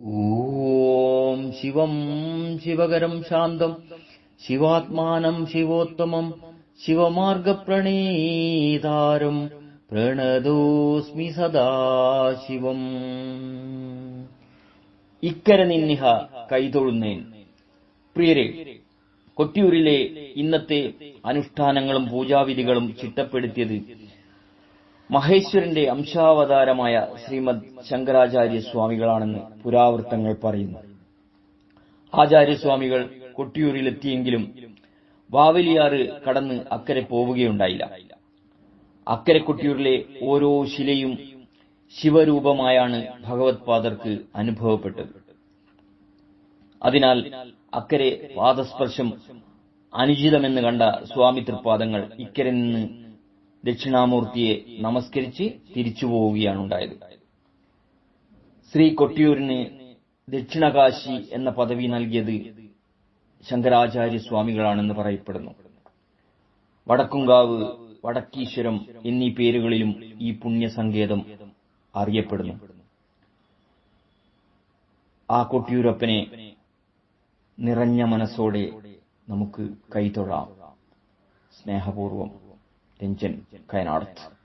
ഓം ശിവം ശിവകരം ശാന്തം ശിവാത്മാനം ശിവോത്തമം ശിവമാർഗപ്രണീതാരം പ്രണതോസ്മി സദാശിവം ഇക്കര നിന്നിഹ കൈതൊഴുന്നേൻ പ്രിയരെ കൊട്ടിയൂരിലെ ഇന്നത്തെ അനുഷ്ഠാനങ്ങളും പൂജാവിധികളും ചിട്ടപ്പെടുത്തിയത് മഹേശ്വരന്റെ അംശാവതാരമായ ശ്രീമദ് ശങ്കരാചാര്യ സ്വാമികളാണെന്ന് പുരാവൃത്തങ്ങൾ പറയുന്നു. ആചാര്യസ്വാമികൾ കൊട്ടിയൂരിലെത്തിയെങ്കിലും വാവലിയാറ് കടന്ന് അക്കരെ പോവുകയുണ്ടായില്ല. അക്കരെ കൊട്ടിയൂരിലെ ഓരോ ശിലയും ശിവരൂപമായാണ് ഭഗവത്പാദർക്ക് അനുഭവപ്പെട്ടത്. അതിനാൽ അക്കരെ പാദസ്പർശം അനുചിതമെന്ന് കണ്ട സ്വാമി തൃപ്പാദങ്ങൾ ഇക്കരെ നിന്ന് ദക്ഷിണാമൂർത്തിയെ നമസ്കരിച്ച് തിരിച്ചു പോവുകയാണ് ഉണ്ടായത് ശ്രീ കൊട്ടിയൂരിന് ദക്ഷിണകാശി എന്ന പദവി നൽകിയത് ശങ്കരാചാര്യ സ്വാമികളാണെന്ന് പറയപ്പെടുന്നു. വടക്കുംകാവ് വടക്കീശ്വരം എന്നീ പേരുകളിലും ഈ പുണ്യസങ്കേതം അറിയപ്പെടുന്നു. ആ കൊട്ടിയൂരപ്പനെ നിറഞ്ഞ മനസ്സോടെ നമുക്ക് കൈതൊഴാം. സ്നേഹപൂർവം രഞ്ജൻ കയനാടത്ത്